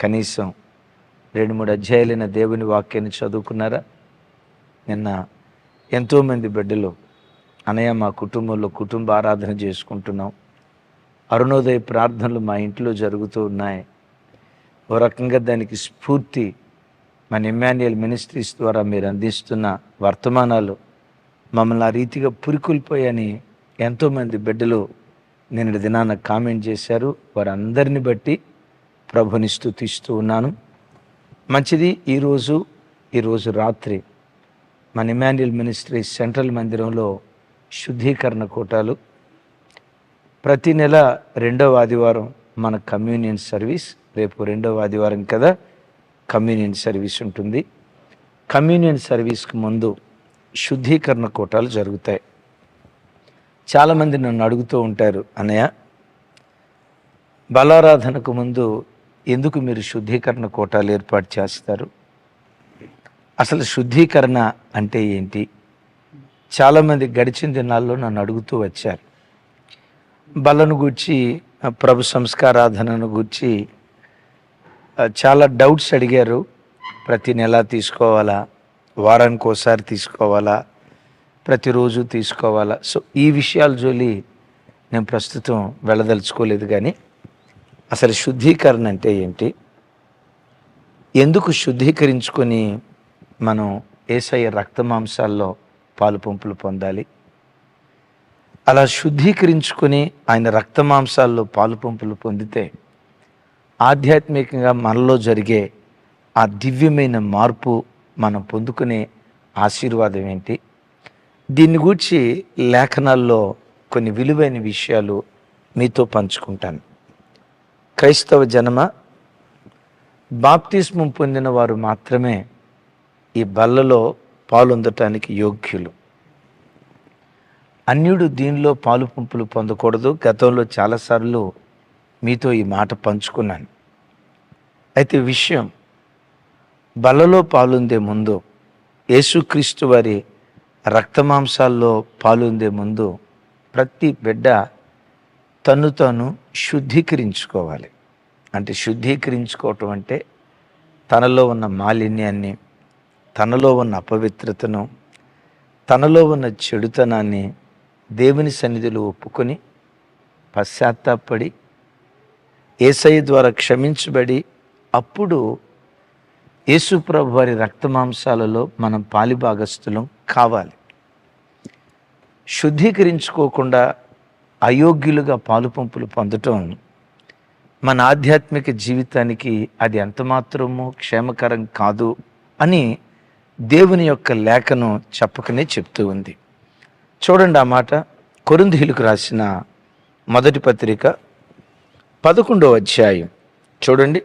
కనీసం రెండు మూడు అధ్యాయులైన దేవుని వాక్యాన్ని చదువుకున్నారా? నిన్న ఎంతోమంది బిడ్డలు అనయ్య మా కుటుంబంలో కుటుంబ ఆరాధన చేసుకుంటున్నాం. అరుణోదయ ప్రార్థనలు మా ఇంట్లో జరుగుతూ ఉన్నాయి. ఓ రకంగా దానికి స్ఫూర్తి మన ఇమాన్యుయల్ మినిస్ట్రీస్ ద్వారా మీరు అందిస్తున్న వర్తమానాలు మమ్మల్ని ఆ రీతిగా పురికొల్పోయని ఎంతోమంది బిడ్డలు నిన్నటి దినాన కామెంట్ చేశారు. వారందరిని బట్టి ప్రభుని స్థుతిస్తూ ఉన్నాను. మంచిది ఈరోజు ఈరోజు రాత్రి మన ఇమాన్యుయల్ మినిస్ట్రీ సెంట్రల్ మందిరంలో శుద్ధీకరణ కూటాలు. ప్రతి నెల రెండవ ఆదివారం మన కమ్యూనియన్ సర్వీస్ రేపు రెండవ ఆదివారం కదా కమ్యూనియన్ సర్వీస్ ఉంటుంది. కమ్యూనియన్ సర్వీస్కి ముందు శుద్ధీకరణ కూటాలు జరుగుతాయి. చాలామంది నన్ను అడుగుతూ ఉంటారు అన్నయ్య బలారాధనకు ముందు ఎందుకు మీరు శుద్ధీకరణ కోటాలు ఏర్పాటు చేస్తారు? అసలు శుద్ధీకరణ అంటే ఏంటి? చాలామంది గడిచిన దినాల్లో నన్ను అడుగుతూ వచ్చారు. బలను గూర్చి ప్రభు సంస్కారాధనను గూర్చి చాలా డౌట్స్ అడిగారు. ప్రతి నెల తీసుకోవాలా? వారానికి ఒకసారి తీసుకోవాలా? ప్రతిరోజు తీసుకోవాలా? సో ఈ విషయాల జోలి నేను ప్రస్తుతం వెళ్ళదలుచుకోలేదు కానీ అసలు శుద్ధీకరణ అంటే ఏంటి? ఎందుకు శుద్ధీకరించుకొని మనం ఏసయ్య రక్తమాంసాల్లో పాలు పంపులు పొందాలి? అలా శుద్ధీకరించుకొని ఆయన రక్తమాంసాల్లో పాలు పంపులు పొందితే ఆధ్యాత్మికంగా మనలో జరిగే ఆ దివ్యమైన మార్పు మనం పొందుకునే ఆశీర్వాదం ఏంటి? దీన్ని గూర్చి లేఖనాల్లో కొన్ని విలువైన విషయాలు మీతో పంచుకుంటాను. క్రైస్తవ జనమ బాప్తిస్మం పొందిన వారు మాత్రమే ఈ బల్లలో పాలొందటానికి యోగ్యులు. అన్యుడు దీనిలో పాలు పంపులు పొందకూడదు. గతంలో చాలాసార్లు మీతో ఈ మాట పంచుకున్నాను. అయితే విషయం బలలో పాలుందే ముందు యేసుక్రీస్తు వారి రక్తమాంసాల్లో పాలుందే ముందు ప్రతి బిడ్డ తను తాను శుద్ధీకరించుకోవాలి. అంటే శుద్ధీకరించుకోవటం అంటే తనలో ఉన్న మాలిన్యాన్ని తనలో ఉన్న అపవిత్రతను తనలో ఉన్న చెడుతనాన్ని దేవుని సన్నిధిలో ఒప్పుకొని పశ్చాత్తాపడి ఏసయ్య ద్వారా క్షమించబడి అప్పుడు యేసుప్రభు వారి రక్తమాంసాలలో మనం పాలిభాగస్థులం కావాలి. శుద్ధీకరించుకోకుండా అయోగ్యులుగా పాలు పంపులు పొందటం మన ఆధ్యాత్మిక జీవితానికి అది ఎంతమాత్రమో క్షేమకరం కాదు అని దేవుని యొక్క లేఖను చెప్పకనే చెప్తూ ఉంది. చూడండి ఆ మాట కొరింథీయులకు రాసిన మొదటి పత్రిక పదకొండవ అధ్యాయం. చూడండి.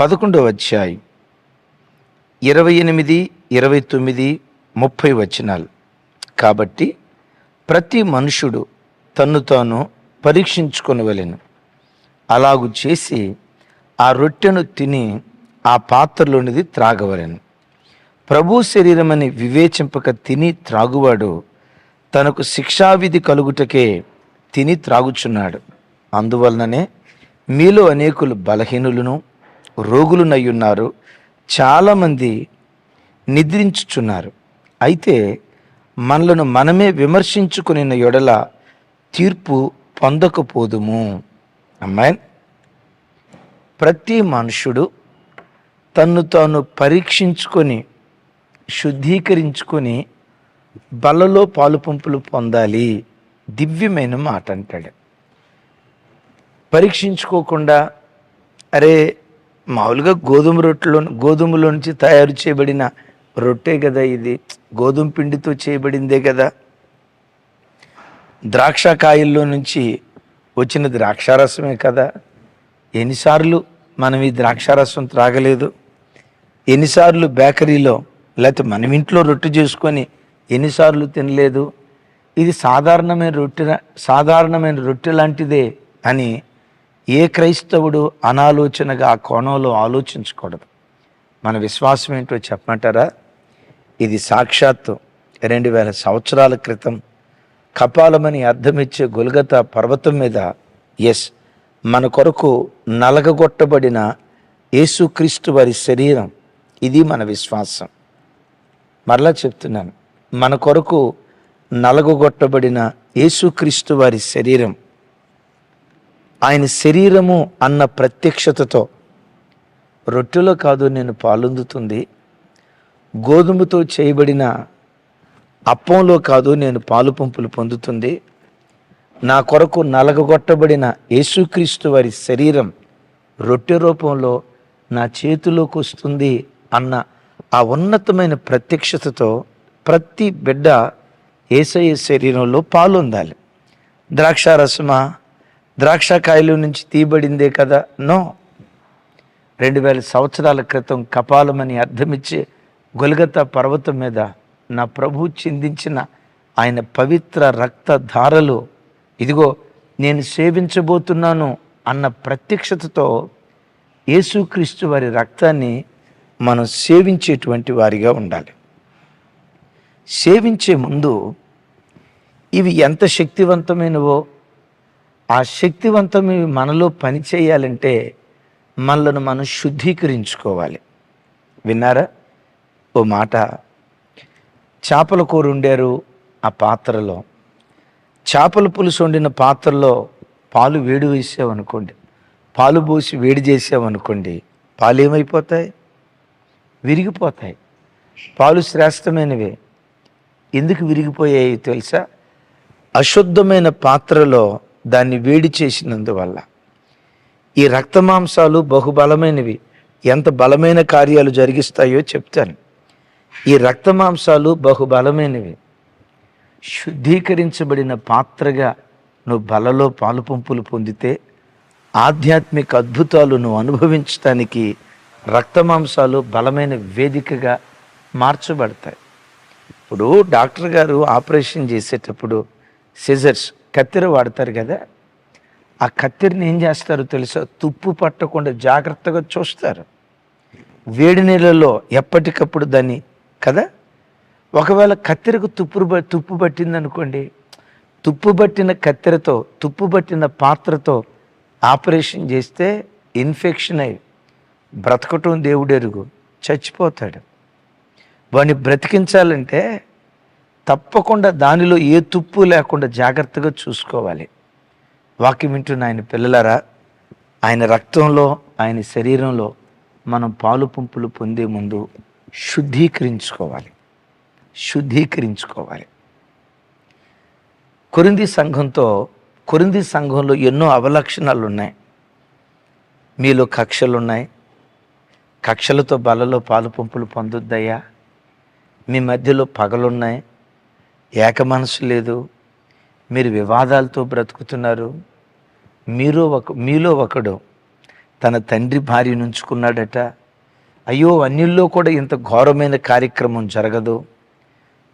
పదకొండవ అధ్యాయం ఇరవై ఎనిమిది ఇరవై తొమ్మిది ముప్పై వచనాలు. కాబట్టి ప్రతి మనుషుడు తన్ను తాను పరీక్షించుకొనవలెను అలాగు చేసి ఆ రొట్టెను తిని ఆ పాత్రలోనిది త్రాగవలెను. ప్రభు శరీరమని వివేచింపక తిని త్రాగువాడు తనకు శిక్షావిధి కలుగుటకే తిని త్రాగుచున్నాడు. అందువలననే మీలో అనేకులు బలహీనులను రోగులునయ్యున్నారు చాలామంది నిద్రించుచున్నారు. అయితే మనలను మనమే విమర్శించుకుని ఎడల తీర్పు పొందకపోదుము. అమ్మాయి ప్రతి మనుషుడు తన్ను తాను పరీక్షించుకొని శుద్ధీకరించుకొని బలలో పాలు పంపులు పొందాలి. దివ్యమైన మాట అంటాడు. పరీక్షించుకోకుండా అరే మామూలుగా గోధుమ రొట్టెలో గోధుమలో నుంచి తయారు చేయబడిన రొట్టె కదా ఇది? గోధుమ పిండితో చేయబడిందే కదా? ద్రాక్ష కాయల్లో నుంచి వచ్చిన ద్రాక్షారసమే కదా? ఎన్నిసార్లు మనం ఈ ద్రాక్షారసం త్రాగలేదు? ఎన్నిసార్లు బేకరీలో లేకపోతే మనం ఇంట్లో రొట్టె చేసుకొని ఎన్నిసార్లు తినలేదు? ఇది సాధారణమైన రొట్టె సాధారణమైన రొట్టె లాంటిదే అని ఏ క్రైస్తవుడు అనాలోచనగా ఆ కోణంలో ఆలోచించకూడదు. మన విశ్వాసం ఏంటో చెప్పమంటారా? ఇది సాక్షాత్తు రెండు వేల సంవత్సరాల క్రితం కపాలమని అర్థమిచ్చే గొలగత పర్వతం మీద ఎస్ మన కొరకు నలగగొట్టబడిన యేసుక్రీస్తు వారి శరీరం. ఇది మన విశ్వాసం. మరలా చెప్తున్నాను మన కొరకు నలగొట్టబడిన యేసుక్రీస్తు వారి శరీరం. ఆయన శరీరము అన్న ప్రత్యక్షతతో రొట్టెలో కాదు నేను పాలొందుతుంది. గోధుమతో చేయబడిన అప్పంలో కాదు నేను పాలు పంపులు పొందుతుంది. నా కొరకు నలగగొట్టబడిన యేసుక్రీస్తు వారి శరీరం రొట్టె రూపంలో నా చేతిలోకి వస్తుంది అన్న ఆ ఉన్నతమైన ప్రత్యక్షతతో ప్రతి బిడ్డ ఏసయ్య శరీరంలో పాలొందాలి ద్రాక్షారసమా? ద్రాక్షకాయల నుంచి తీయబడిందే కదా? నో. రెండు వేల సంవత్సరాల క్రితం కపాలమని అర్థమిచ్చే గొలగత పర్వతం మీద నా ప్రభు చిందించిన ఆయన పవిత్ర రక్త ధారలు. ఇదిగో నేను సేవించబోతున్నాను అన్న ప్రత్యక్షతతో యేసుక్రీస్తు వారి రక్తాన్ని మనం సేవించేటువంటి వారిగా ఉండాలి. సేవించే ముందు ఇవి ఎంత శక్తివంతమైనవో ఆ శక్తివంతమైనవి మనలో పని చేయాలంటే మనలను మనం శుద్ధీకరించుకోవాలి. విన్నారా? ఓ మాట. చేపల కూర వండారు ఆ పాత్రలో. చేపల పులుసు వండిన పాత్రలో పాలు వేడి వేసామనుకోండి పాలు పోసి వేడి చేసామనుకోండి పాలు ఏమైపోతాయి విరిగిపోతాయి. పాలు శ్రేష్టమైనవే. ఎందుకు విరిగిపోయాయి తెలుసా? అశుద్ధమైన పాత్రలో దాన్ని వేడి చేసినందువల్ల. ఈ రక్తమాంసాలు బహుబలమైనవి. ఎంత బలమైన కార్యాలు జరిగిస్తాయో చెప్తాను. ఈ రక్తమాంసాలు బహుబలమైనవి. శుద్ధీకరించబడిన పాత్రగా నువ్వు బలలో పాలు పంపులు పొందితే ఆధ్యాత్మిక అద్భుతాలు నువ్వు అనుభవించడానికి రక్తమాంసాలు బలమైన వేదికగా మార్చబడతాయి. ఇప్పుడు డాక్టర్ గారు ఆపరేషన్ చేసేటప్పుడు సిజర్స్ కత్తెర వాడతారు కదా ఆ కత్తెరని ఏం చేస్తారో తెలుసా? తుప్పు పట్టకుండా జాగ్రత్తగా చూస్తారు. వేడి నీళ్ళలో ఎప్పటికప్పుడు దాన్ని కదా? ఒకవేళ కత్తెరకు తుప్పు తుప్పు పట్టింది అనుకోండి తుప్పు పట్టిన కత్తెరతో తుప్పు పట్టిన పాత్రతో ఆపరేషన్ చేస్తే ఇన్ఫెక్షన్ అయి బ్రతకటం దేవుడెరుగు చచ్చిపోతాడు. వాడిని బ్రతికించాలంటే తప్పకుండా దానిలో ఏ తుప్పు లేకుండా జాగ్రత్తగా చూసుకోవాలి. వాక్యం వింటున్న ఆయన పిల్లలారా ఆయన రక్తంలో ఆయన శరీరంలో మనం పాలు పంపులు పొందే ముందు శుద్ధీకరించుకోవాలి. శుద్ధీకరించుకోవాలి. కొరింది సంఘంతో కొరింది సంఘంలో ఎన్నో అవలక్షణాలు ఉన్నాయి మీలో కక్షలు ఉన్నాయి కక్షలతో బలలో పాలు పంపులు పొందొద్దయ్యా. మీ మధ్యలో పగలున్నాయి. ఏక మనసు లేదు. మీరు వివాదాలతో బ్రతుకుతున్నారు. మీరు ఒక మీలో ఒకడు తన తండ్రి భార్య నుంచుకున్నాడట అయ్యో అన్యుల్లో కూడా ఇంత ఘోరమైన కార్యక్రమం జరగదు.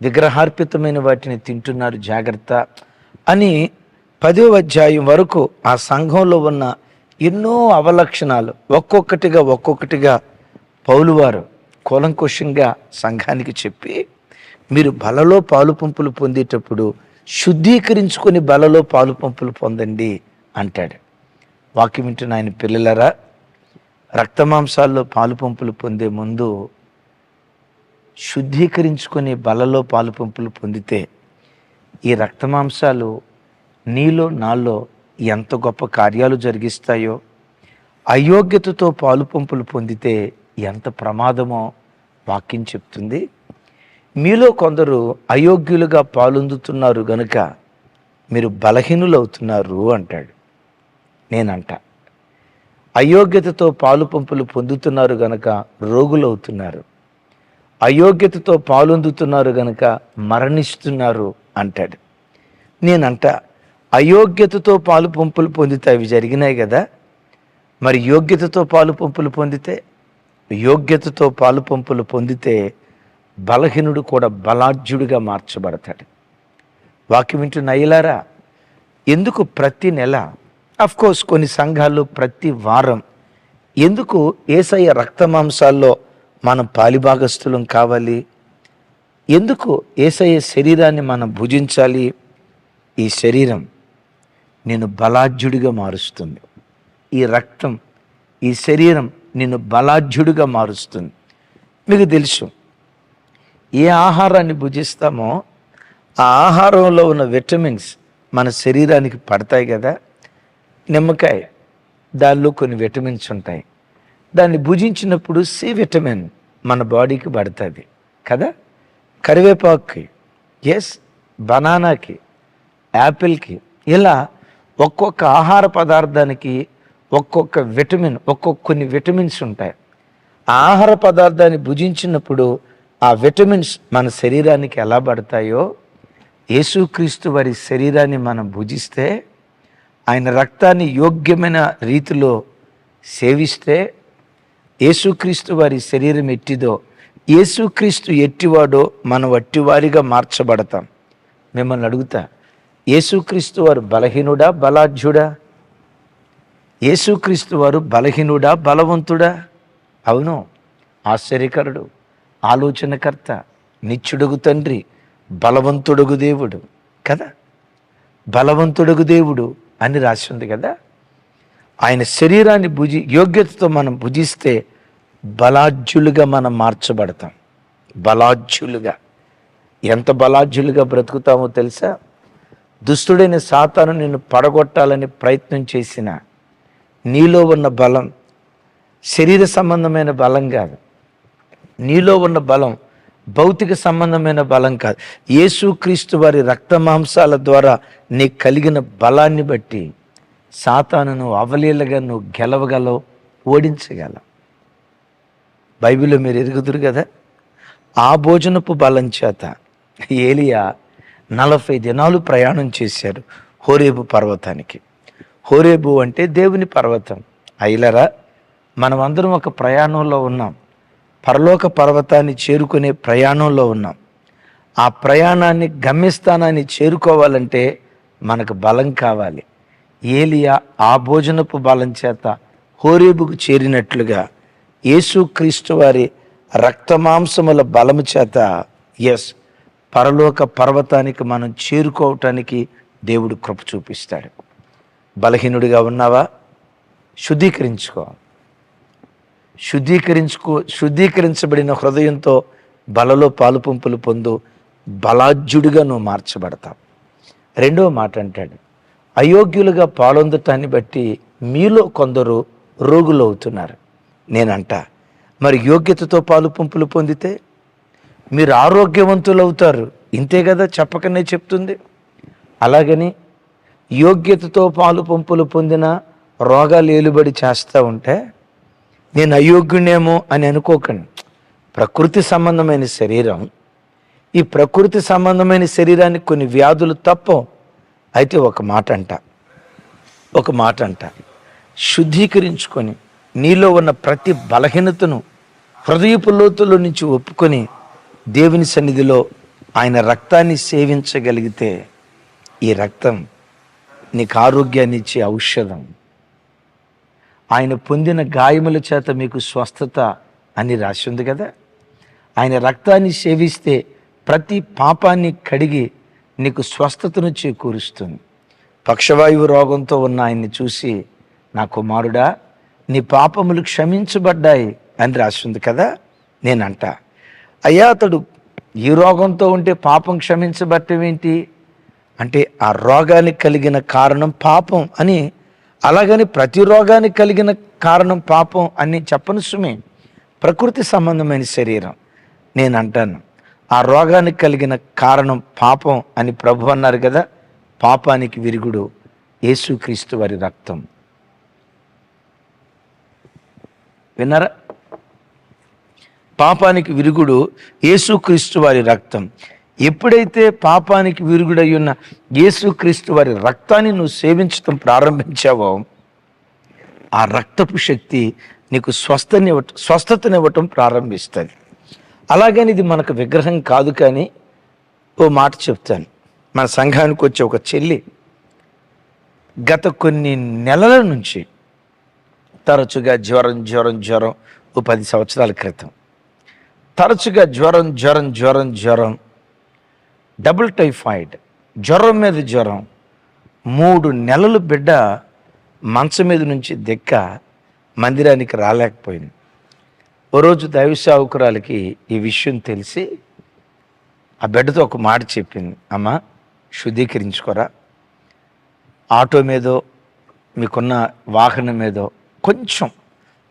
విగ్రహార్పితమైన వాటిని తింటున్నారు జాగ్రత్త అని పదో అధ్యాయం వరకు ఆ సంఘంలో ఉన్న ఎన్నో అవలక్షణాలు. ఒక్కొక్కటిగా ఒక్కొక్కటిగా పౌలువారు కూలంకుషంగా సంఘానికి చెప్పి మీరు బలలో పాలు పంపులు పొందేటప్పుడు శుద్ధీకరించుకొని బలలో పాలు పంపులు పొందండి అంటాడు. వాక్యం వింటున్న ఆయన పిల్లలరా రక్తమాంసాల్లో పాలు పంపులు పొందే ముందు శుద్ధీకరించుకునే బలలో పాలు పంపులు పొందితే ఈ రక్తమాంసాలు నీలో నాలో ఎంత గొప్ప కార్యాలు జరిగిస్తాయో అయోగ్యతతో పాలు పంపులు పొందితే ఎంత ప్రమాదమో వాక్యం చెప్తుంది. మీలో కొందరు అయోగ్యులుగా పాలొందుతున్నారు గనుక మీరు బలహీనులవుతున్నారు అంటాడు. నేనంట. అయోగ్యతతో పాలు పంపులు పొందుతున్నారు గనక రోగులవుతున్నారు. అయోగ్యతతో పాలొందుతున్నారు గనక మరణిస్తున్నారు అంటాడు. నేనంట అయోగ్యతతో పాలు పంపులు పొందితే అవి జరిగినాయి కదా మరి యోగ్యతతో పాలు పంపులు పొందితే? యోగ్యతతో పాలు పంపులు పొందితే బలహీనుడు కూడా బలాఢ్యుడిగా మార్చబడతాడు. వాక్యం వింటున్న అయ్యలారా ఎందుకు ప్రతి నెల కోర్స్ కొన్ని సంఘాలు ప్రతి వారం ఎందుకు ఏసయ్య రక్త మాంసాల్లో మనం పాలిభాగస్థులం కావాలి? ఎందుకు ఏసయ్య శరీరాన్ని మనం భుజించాలి? ఈ శరీరం నేను బలాఢ్యుడిగా మారుస్తుంది. ఈ రక్తం ఈ శరీరం నిన్ను బలాఢ్యుడిగా మారుస్తుంది. మీకు తెలుసు ఏ ఆహారాన్ని భుజిస్తామో ఆ ఆహారంలో ఉన్న విటమిన్స్ మన శరీరానికి పడతాయి కదా. నిమ్మకాయ దానిలో కొన్ని విటమిన్స్ ఉంటాయి. దాన్ని భుజించినప్పుడు సి విటమిన్ మన బాడీకి పడుతుంది. కదా? కరివేపాకుకి ఎస్ బనానాకి యాపిల్కి ఇలా ఒక్కొక్క ఆహార పదార్థానికి ఒక్కొక్క విటమిన్ ఒక్కొక్క కొన్ని విటమిన్స్ ఉంటాయి. ఆహార పదార్థాన్ని భుజించినప్పుడు ఆ విటమిన్స్ మన శరీరానికి ఎలా పడతాయో? యేసుక్రీస్తు వారి శరీరాన్ని మనం భుజిస్తే ఆయన రక్తాన్ని యోగ్యమైన రీతిలో సేవిస్తే యేసుక్రీస్తు వారి శరీరం ఎట్టిదో యేసుక్రీస్తు ఎట్టివాడో మనం వట్టివారిగా మార్చబడతాం. మిమ్మల్ని అడుగుతా యేసుక్రీస్తు వారు బలహీనుడా బలాఢ్యుడా? యేసుక్రీస్తు వారు బలహీనుడా బలవంతుడా? అవును ఆశ్చర్యకరుడు ఆలోచనకర్త నిత్యుడుగు తండ్రి బలవంతుడుగు దేవుడు కదా? బలవంతుడుగు దేవుడు అని రాసి ఉంది కదా. ఆయన శరీరాన్ని భుజి యోగ్యతతో మనం భుజిస్తే బలాజ్యులుగా మనం మార్చబడతాం. బలాజ్యులుగా ఎంత బలాజ్యులుగా బ్రతుకుతామో తెలుసా? దుస్తుడైన సాతాను నిన్ను పడగొట్టాలని ప్రయత్నం చేసిన నీలో ఉన్న బలం శరీర సంబంధమైన బలం కాదు. నీలో ఉన్న బలం భౌతిక సంబంధమైన బలం కాదు. యేసుక్రీస్తు వారి రక్త మాంసాల ద్వారా నీకు కలిగిన బలాన్ని బట్టి సాతానును అవలీలగా నువ్వు గెలవగలవు ఓడించగల బైబిల్లో మీరు ఎరుగుదురు కదా? ఆ భోజనపు బలం చేత ఏలియా నలభై దినాలు ప్రయాణం చేశారు హోరేబు పర్వతానికి. హోరేబు అంటే దేవుని పర్వతం. అయిలరా మనమందరం ఒక ప్రయాణంలో ఉన్నాం. పరలోక పర్వతాన్ని చేరుకునే ప్రయాణంలో ఉన్నాం. ఆ ప్రయాణాన్ని గమ్యస్థానాన్ని చేరుకోవాలంటే మనకు బలం కావాలి. ఏలియా ఆ భోజనపు బలం చేత హోరేబుకు చేరినట్లుగా యేసుక్రీస్తు వారి రక్తమాంసముల బలము చేత ఎస్ పరలోక పర్వతానికి మనం చేరుకోవటానికి దేవుడు కృప చూపిస్తాడు. బలహీనుడిగా ఉన్నావా? శుద్ధీకరించుకో. శుద్ధీకరించుకో శుద్ధీకరించబడిన హృదయంతో బలలో పాలు పంపులు పొందు బలాజ్యుడిగా నువ్వు మార్చబడతావు. రెండవ మాట అంటాడు అయోగ్యులుగా పాలొందటాన్ని బట్టి మీలో కొందరు రోగులు అవుతున్నారు. నేనంట మరి యోగ్యతతో పాలు పంపులు పొందితే మీరు ఆరోగ్యవంతులు అవుతారు ఇంతే కదా చెప్పకనే చెప్తుంది. అలాగని యోగ్యతతో పాలు పంపులు పొందిన రోగాలు ఏలుబడి చేస్తూ ఉంటే నేను అయోగ్యునేమో అని అనుకోకండి. ప్రకృతి సంబంధమైన శరీరం ఈ ప్రకృతి సంబంధమైన శరీరానికి కొన్ని వ్యాధులు తప్పవు అయితే ఒక మాట అంట ఒక మాట అంట శుద్ధీకరించుకొని నీలో ఉన్న ప్రతి బలహీనతను హృదయపు లోతులో నుంచి ఒప్పుకొని దేవుని సన్నిధిలో ఆయన రక్తాన్ని సేవించగలిగితే ఈ రక్తం నీకు ఆరోగ్యాన్ని ఇచ్చే ఔషధం. ఆయన పొందిన గాయముల చేత మీకు స్వస్థత అని రాసి ఉంది కదా? ఆయన రక్తాన్ని సేవిస్తే ప్రతి పాపాన్ని కడిగి నీకు స్వస్థతను చేకూరుస్తుంది. పక్షవాయువు రోగంతో ఉన్న ఆయన్ని చూసి నా కుమారుడా నీ పాపములు క్షమించబడ్డాయి అని రాసింది కదా? నేనంట. అయ్యా అతడు ఈ రోగంతో ఉంటే పాపం క్షమించబట్టం ఏంటి? అంటే ఆ రోగానికి కలిగిన కారణం పాపం అని అలాగని ప్రతి రోగానికి కలిగిన కారణం పాపం అని చెప్పను సుమే. ప్రకృతి సంబంధమైన శరీరం. నేను అంటాను ఆ రోగానికి కలిగిన కారణం పాపం అని ప్రభు అన్నారు కదా పాపానికి విరుగుడు యేసుక్రీస్తు వారి రక్తం. విన్నారా? పాపానికి విరుగుడు యేసుక్రీస్తు వారి రక్తం. ఎప్పుడైతే పాపానికి విరుగుడై ఉన్న యేసుక్రీస్తు వారి రక్తాన్ని నువ్వు సేవించటం ప్రారంభించావో ఆ రక్తపు శక్తి నీకు స్వస్థనివ్వటం స్వస్థతనివ్వటం ప్రారంభిస్తుంది. అలాగని ఇది మనకు విగ్రహం కాదు కానీ ఓ మాట చెప్తాను. మన సంఘానికి వచ్చే ఒక చెల్లి గత కొన్ని నెలల నుంచి తరచుగా జ్వరం జ్వరం జ్వరం ఓ పది సంవత్సరాల క్రితం. తరచుగా జ్వరం జ్వరం జ్వరం జ్వరం డబుల్ టైఫాయిడ్ జ్వరం మీద జ్వరం మూడు నెలలు బిడ్డ మంచం మీద నుంచి దెక్క మందిరానికి రాలేకపోయింది. ఓ రోజు దైవ సావుకురాలకి ఈ విషయం తెలిసి ఆ బిడ్డతో ఒక మాట చెప్పింది. అమ్మ శుద్ధీకరించుకోరా. ఆటో మీదో మీకున్న వాహనం మీదో కొంచెం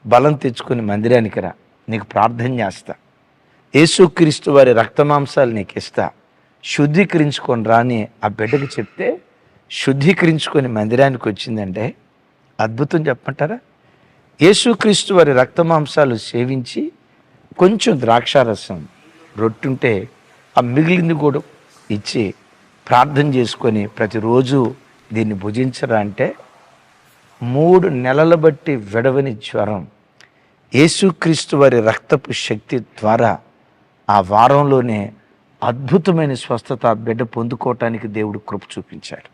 బలం తెచ్చుకొని మందిరానికి రా. నీకు ప్రార్థన చేస్తా. యేసుక్రీస్తు వారి రక్తమాంసాలు నీకు ఇస్తా. శుద్ధీకరించుకొని రాని ఆ బిడ్డకు చెప్తే శుద్ధీకరించుకొని మందిరానికి వచ్చిందంటే అద్భుతం చెప్పమంటారా? యేసుక్రీస్తు వారి రక్తమాంసాలు సేవించి కొంచెం ద్రాక్షారసం రొట్టుంటే ఆ మిగిలింది కూడా ఇచ్చి ప్రార్థన చేసుకొని ప్రతిరోజు దీన్ని భుజించరా అంటే మూడు నెలల బట్టి విడవని జ్వరం యేసుక్రీస్తు వారి రక్తపు శక్తి ద్వారా ఆ వారంలోనే అద్భుతమైన స్వస్థత బిడ్డ పొందుకోవటానికి దేవుడు కృప చూపించాడు.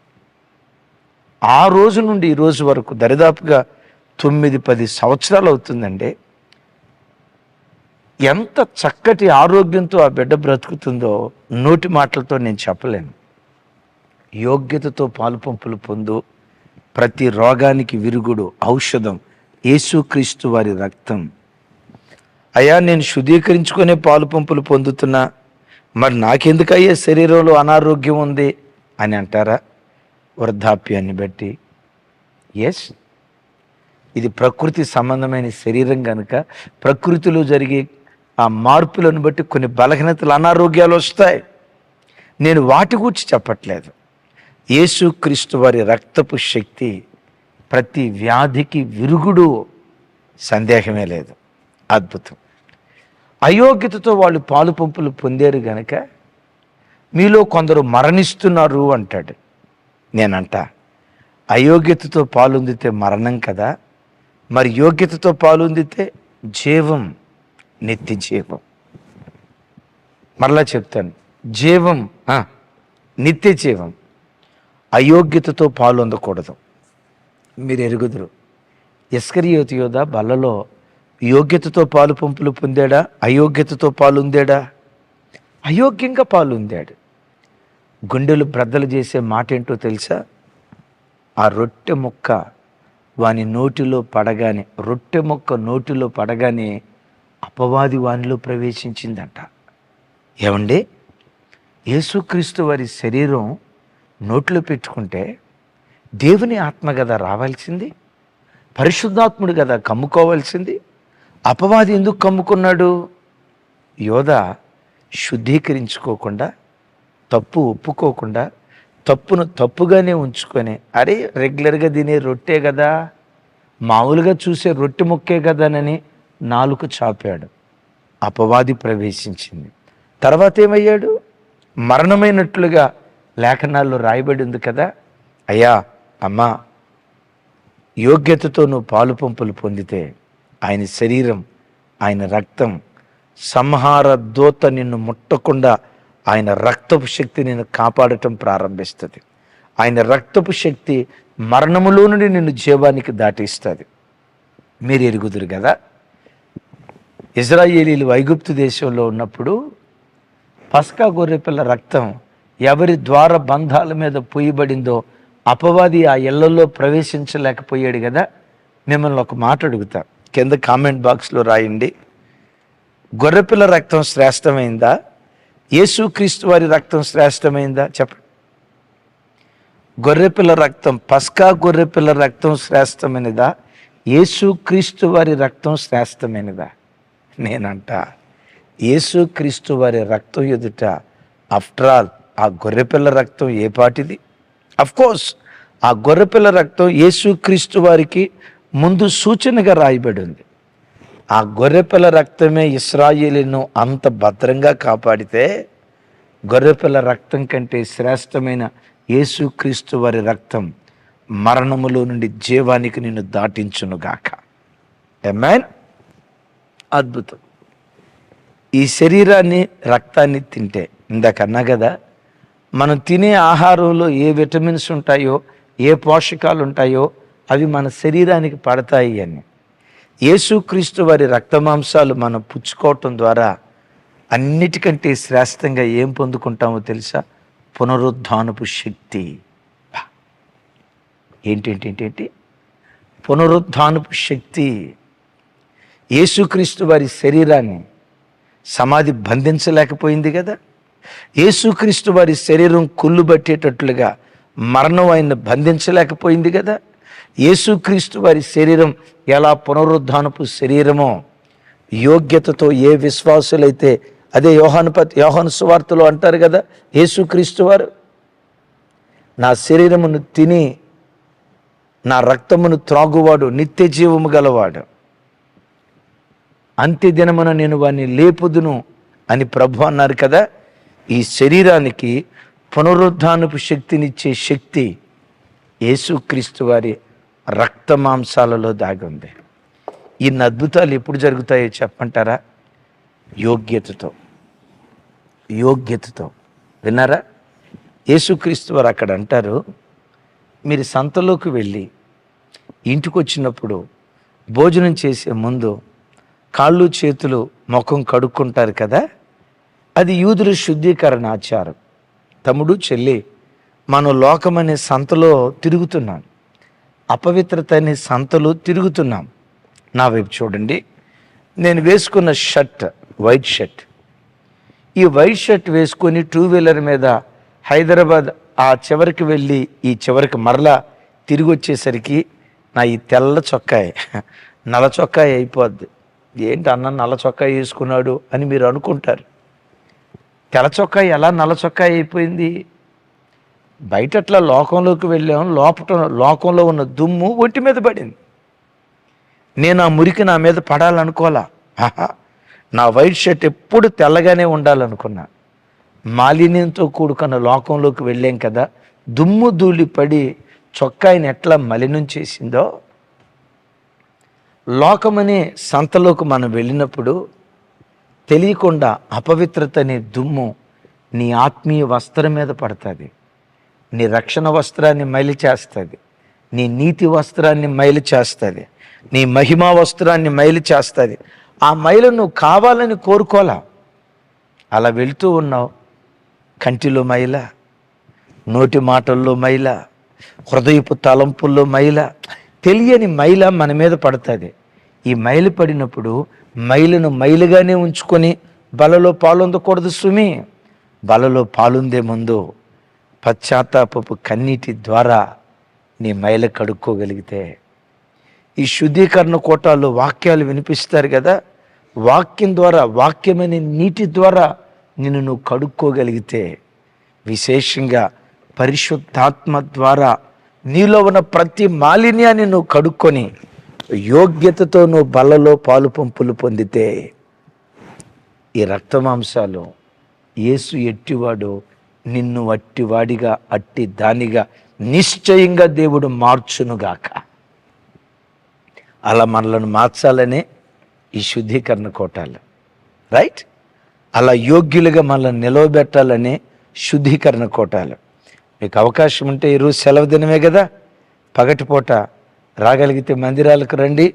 ఆ రోజు నుండి ఈ రోజు వరకు దరిదాపుగా తొమ్మిది పది సంవత్సరాలు అవుతుందండి. ఎంత చక్కటి ఆరోగ్యంతో ఆ బిడ్డ బ్రతుకుతుందో నోటి మాటలతో నేను చెప్పలేను. యోగ్యతతో పాలు పంపులు పొందు ప్రతి రోగానికి విరుగుడు ఔషధం యేసుక్రీస్తు వారి రక్తం. అయ్యా నేను శుద్ధీకరించుకునే పాలు పంపులు పొందుతున్నా. మరి నాకెందుకయ్యే శరీరంలో అనారోగ్యం ఉంది అని అంటారా? వృద్ధాప్యాన్ని బట్టి. ఎస్ ఇది ప్రకృతి సంబంధమైన శరీరం కనుక ప్రకృతిలో జరిగే ఆ మార్పులను బట్టి కొన్ని బలహీనతలు అనారోగ్యాలు వస్తాయి. నేను వాటి గురించి చెప్పట్లేదు. యేసుక్రీస్తు వారి రక్తపు శక్తి ప్రతి వ్యాధికి విరుగుడు సందేహమే లేదు. అద్భుతం. అయోగ్యతతో వాళ్ళు పాలు పంపులు పొందారు గనక మీలో కొందరు మరణిస్తున్నారు అంటాడు. నేనంట అయోగ్యతతో పాలుందితే మరణం కదా మరి యోగ్యతతో పాలుందితే జీవం నిత్య జీవం. మరలా చెప్తాను జీవం నిత్య జీవం అయోగ్యతతో పాలు అందకూడదు మీరు ఎరుగుదురు. ఇస్కరియోతి యోధ బల్లలో యోగ్యతతో పాలు పంపులు పొందాడా? అయోగ్యతతో పాలుందేడా అయోగ్యంగా పాలుందాడు గుండెలు బ్రద్దలు చేసే మాట ఏంటో తెలుసా? ఆ రొట్టె ముక్క వాని నోటిలో పడగానే రొట్టె ముక్క నోటిలో పడగానే అపవాది వానిలో ప్రవేశించిందంట. ఏమండి? యేసుక్రీస్తు వారి శరీరం నోట్లో పెట్టుకుంటే దేవుని ఆత్మ కదా రావాల్సింది? పరిశుద్ధాత్ముడు కదా కమ్ముకోవాల్సింది? అపవాది ఎందుకు కమ్ముకున్నాడు? యోధ శుద్ధీకరించుకోకుండా తప్పు ఒప్పుకోకుండా తప్పును తప్పుగానే ఉంచుకొని అరే రెగ్యులర్గా తినే రొట్టే కదా మామూలుగా చూసే రొట్టె ముక్కే కదానని నాలుక చాపాడు. అపవాది ప్రవేశించింది. తర్వాత ఏమయ్యాడు? మరణమైనట్లుగా లేఖనాల్లో రాయబడి ఉంది కదా అయ్యా అమ్మా యోగ్యతతో నువ్వు పాలు పంపులు పొందితే ఆయన శరీరం ఆయన రక్తం సంహార దూత నిన్ను ముట్టకుండా ఆయన రక్తపు శక్తి నిన్ను కాపాడటం ప్రారంభిస్తుంది. ఆయన రక్తపు శక్తి మరణములో నుండి నిన్ను జీవానికి దాటిస్తుంది. మీరు ఎరుగుదురు కదా? ఇజ్రాయేలీలు ఐగుప్తు దేశంలో ఉన్నప్పుడు పస్కా గొర్రెపిల్ల రక్తం ఎవరి ద్వార బంధాల మీద పొయ్యబడిందో అపవాది ఆ ఇళ్ళలో ప్రవేశించలేకపోయాడు కదా? మిమ్మల్ని ఒక మాట అడుగుతా. కింద కామెంట్ బాక్స్లో రాయండి. గొర్రెపిల్ల రక్తం శ్రేష్టమైందా? యేసుక్రీస్తు వారి రక్తం శ్రేష్టమైందా? చెప్పండి గొర్రెపిల్ల రక్తం పస్కా గొర్రెపిల్ల రక్తం శ్రేష్టమైనదా? యేసుక్రీస్తు వారి రక్తం శ్రేష్టమైనదా? నేనంట యేసుక్రీస్తు వారి రక్తం ఎదుట ఆఫ్టర్ ఆల్ ఆ గొర్రెపిల్ల రక్తం ఏ పాటిది? కోర్స్ ఆ గొర్రెపిల్ల రక్తం యేసుక్రీస్తు వారికి ముందు సూచనగా రాయబడి ఉంది. ఆ గొర్రెపిల్ల రక్తమే ఇస్రాయేలీను అంత భద్రంగా కాపాడితే గొర్రెపిల్ల రక్తం కంటే శ్రేష్టమైన యేసుక్రీస్తు వారి రక్తం మరణములో నుండి జీవానికి నిన్ను దాటించునుగాక ఎమ్మాన్ అద్భుతం. ఈ శరీరాన్ని రక్తాన్ని తింటే ఇందాకన్నా కదా మనం తినే ఆహారంలో ఏ విటమిన్స్ ఉంటాయో ఏ పోషకాలు ఉంటాయో అవి మన శరీరానికి పడతాయి అని. యేసుక్రీస్తు వారి రక్తమాంసాలు మనం పుచ్చుకోవటం ద్వారా అన్నిటికంటే శ్రేష్టంగా ఏం పొందుకుంటామో తెలుసా? పునరుద్ధానపు శక్తి. బా. ఏంటేంటి పునరుద్ధానపు శక్తి. యేసుక్రీస్తు వారి శరీరాన్ని సమాధి బంధించలేకపోయింది కదా? యేసుక్రీస్తు వారి శరీరం కుళ్ళు పట్టేటట్లుగా మరణం ఆయన బంధించలేకపోయింది కదా? యేసుక్రీస్తు వారి శరీరం ఎలా పునరుద్ధానపు శరీరమో యోగ్యతతో ఏ విశ్వాసులైతే అదే యోహానుపతి యోహాను సువార్తలో అంటారు కదా యేసుక్రీస్తు వారు నా శరీరమును తిని నా రక్తమును త్రాగువాడు నిత్య జీవము గలవాడు. అంత్యదినమున నేను వాడిని లేపుదును అని ప్రభు అన్నారు కదా ఈ శరీరానికి పునరుద్ధానపు శక్తినిచ్చే శక్తి యేసుక్రీస్తు వారి. రక్త మాంసాలలో దాగి ఉంది. ఇన్ని అద్భుతాలు ఎప్పుడు జరుగుతాయో చెప్పంటారా యోగ్యతతో. యోగ్యతతో. విన్నారా? యేసుక్రీస్తు వారు అక్కడ అంటారు మీరు సంతలోకి వెళ్ళి ఇంటికి వచ్చినప్పుడు భోజనం చేసే ముందు కాళ్ళు చేతులు ముఖం కడుక్కుంటారు కదా? అది యూదుల శుద్ధీకరణ ఆచారం. తమ్ముడు చెల్లి మనం లోకమనే సంతలో తిరుగుతున్నాను. అపవిత్రతని సంతలు సంతలో తిరుగుతున్నాం. నా వైపు చూడండి. నేను వేసుకున్న షర్ట్ వైట్ షర్ట్. ఈ వైట్ షర్ట్ వేసుకొని టూ వీలర్ మీద హైదరాబాద్ ఆ చివరికి వెళ్ళి ఈ చివరికి మరలా తిరిగి వచ్చేసరికి నా ఈ తెల్ల చొక్కాయి. నల్ల చొక్కాయి అయిపోద్ది. ఏంటి అన్న నల్ల చొక్కాయి వేసుకున్నాడు అని మీరు అనుకుంటారు. తెల్ల చొక్కాయి ఎలా నల్ల చొక్కాయి అయిపోయింది? బయట అట్లా లోకంలోకి వెళ్ళాం లోపట లోకంలో ఉన్న దుమ్ము ఒంటి మీద పడింది. నేను ఆ మురికి నా మీద పడాలనుకోలా? ఆహా నా వైట్ షర్ట్ ఎప్పుడు తెల్లగానే ఉండాలనుకున్నా. మాలిన్యంతో కూడుకున్న లోకంలోకి వెళ్ళాం కదా దుమ్ము ధూళి పడి చొక్కాయిని ఎట్లా మలినం చేసిందో? లోకమనే సంతలోకి మనం వెళ్ళినప్పుడు తెలియకుండా అపవిత్రత అనే దుమ్ము నీ ఆత్మీయ వస్త్రం మీద పడుతుంది. నీ రక్షణ వస్త్రాన్ని మైలు చేస్తుంది. నీ నీతి వస్త్రాన్ని మైలు చేస్తుంది. నీ మహిమా వస్త్రాన్ని మైలు చేస్తుంది. ఆ మైలు నువ్వు కావాలని కోరుకోలా. అలా వెళ్తూ ఉన్నావు. కంటిలో మైల నోటి మాటల్లో మైల హృదయపు తలంపుల్లో మైల తెలియని మైల మన మీద పడుతుంది. ఈ మైలు పడినప్పుడు మైలును మైలుగానే ఉంచుకొని బలలో పాలొందకూడదు సుమి. బలలో పాలుందే ముందు పశ్చాత్తాపపు కన్నీటి ద్వారా నీ మైల కడుక్కోగలిగితే ఈ శుద్ధీకరణ కోటాలు వాక్యాలు వినిపిస్తారు కదా? వాక్యం ద్వారా వాక్యమైన నీటి ద్వారా నిన్ను నువ్వు కడుక్కోగలిగితే విశేషంగా పరిశుద్ధాత్మ ద్వారా నీలో ఉన్న ప్రతి మాలిన్యాన్ని నువ్వు కడుక్కొని యోగ్యతతో నువ్వు బలలో పాలు పంపులు పొందితే ఈ రక్తమాంసాలు యేసు ఎట్టివాడు నిన్ను అట్టివాడిగా అట్టి దానిగా నిశ్చయంగా దేవుడు మార్చునుగాక. అలా మనలను మార్చాలనే ఈ శుద్ధీకరణ కోటాలు. రైట్ అలా యోగ్యులుగా మనల్ని నిలవబెట్టాలనే శుద్ధీకరణ కోటాలు. మీకు అవకాశం ఉంటే ఈరోజు సెలవు దినమే కదా? పగటిపూట రాగలిగితే మందిరాలకు రండి.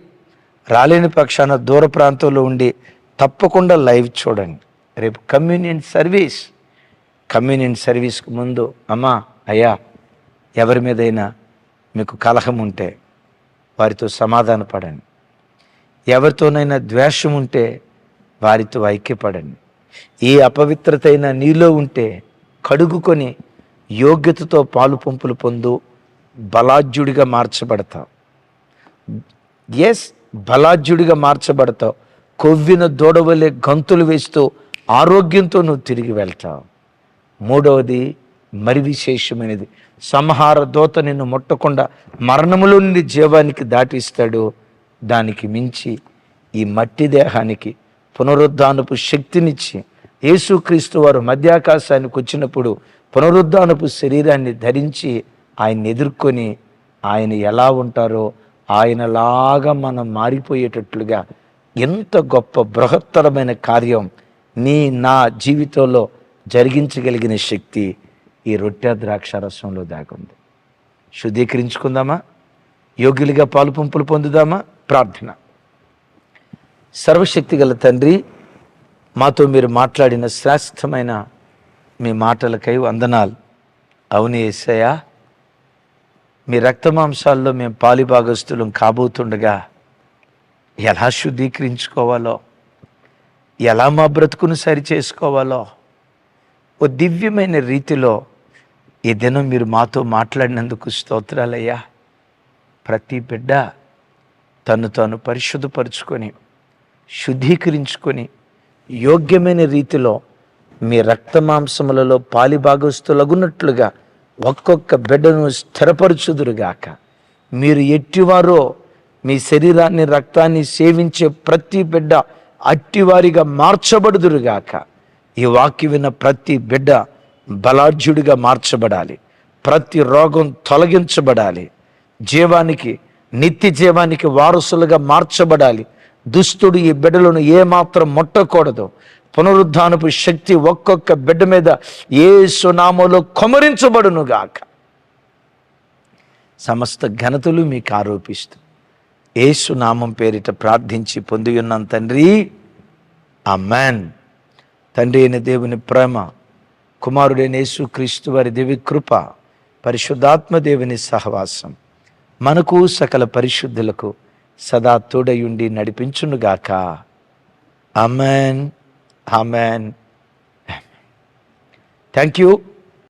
రాలేని పక్షాన దూర ప్రాంతంలో ఉండి తప్పకుండా లైవ్ చూడండి. రేపు కమ్యూనియన్ సర్వీస్. కమ్యూనియన్ సర్వీస్కు ముందు అమ్మా అయ్యా ఎవరి మీదైనా మీకు కలహం ఉంటే వారితో సమాధాన పడండి. ఎవరితోనైనా ద్వేషం ఉంటే వారితో ఐక్యపడండి. ఏ అపవిత్రత అయినా నీలో ఉంటే కడుగుకొని యోగ్యతతో పాలు పంపులు పొందు బలాజ్యుడిగా మార్చబడతావు. ఎస్ బలాజ్యుడిగా మార్చబడతావు. కొవ్విన దూడవలే గంతులు వేస్తూ ఆరోగ్యంతో నువ్వు తిరిగి వెళ్తావు. మూడవది మరి విశేషమైనది. సంహార దోత నిన్ను ముట్టకుండా మరణములో నుండి జీవానికి దాటిస్తాడు. దానికి మించి ఈ మట్టి దేహానికి పునరుద్ధానపు శక్తినిచ్చి యేసుక్రీస్తు వారు మధ్యాకాశానికి వచ్చినప్పుడు పునరుద్ధానపు శరీరాన్ని ధరించి ఆయన్ని ఎదుర్కొని ఆయన ఎలా ఉంటారో ఆయనలాగా మనం మారిపోయేటట్లుగా ఎంత గొప్ప బృహత్తరమైన కార్యం నీ నా జీవితంలో జరిగించగలిగిన శక్తి ఈ రొట్టె ద్రాక్ష రసంలో దాగుంది. శుద్ధీకరించుకుందామా? యోగ్యులుగా పాలు పంపులు పొందుదామా? ప్రార్థన. సర్వశక్తి గల తండ్రి మాతో మీరు మాట్లాడిన శ్రేష్టమైన మీ మాటలకై వందనాలు. అవును ఏసయ్యా మీ రక్తమాంసాల్లో మేము పాలిభాగస్తులం కాబోతుండగా ఎలా శుద్ధీకరించుకోవాలో ఎలా మా బ్రతుకును సరి చేసుకోవాలో ఓ దివ్యమైన రీతిలో ఈ దినం మీరు మాతో మాట్లాడినందుకు స్తోత్రాలయ్యా. ప్రతి బిడ్డ తను తాను పరిశుద్ధపరుచుకొని శుద్ధీకరించుకొని యోగ్యమైన రీతిలో మీ రక్తమాంసములలో పాలిభాగస్తులగున్నట్లుగా ఒక్కొక్క బిడ్డను స్థిరపరచుదురుగాక. మీరు ఎట్టివారో మీ శరీరాన్ని రక్తాన్ని సేవించే ప్రతి బిడ్డ అట్టివారిగా మార్చబడుదురుగాక. ఈ వాక్యం విన్న ప్రతి బిడ్డ బలాఢ్యుడిగా మార్చబడాలి. ప్రతి రోగం తొలగించబడాలి. జీవానికి నిత్య జీవానికి వారసులుగా మార్చబడాలి. దుస్తుడు ఈ బిడ్డలను ఏమాత్రం ముట్టకూడదు. పునరుద్ధానపు శక్తి ఒక్కొక్క బిడ్డ మీద ఏ సునామోలో కొమరించబడునుగాక. సమస్త ఘనతలు మీకు ఆరోపిస్తూ. ఏసు నామం పేరిట ప్రార్థించి పొంది తండ్రి. ఆ మ్యాన్ తండ్రి అయిన దేవుని ప్రేమ కుమారుడైన యేసుక్రీస్తు వారి దేవి కృప పరిశుద్ధాత్మ దేవుని సహవాసం మనకు సకల పరిశుద్ధులకు సదా తోడయుండి నడిపించునుగాక. Amen amen thank you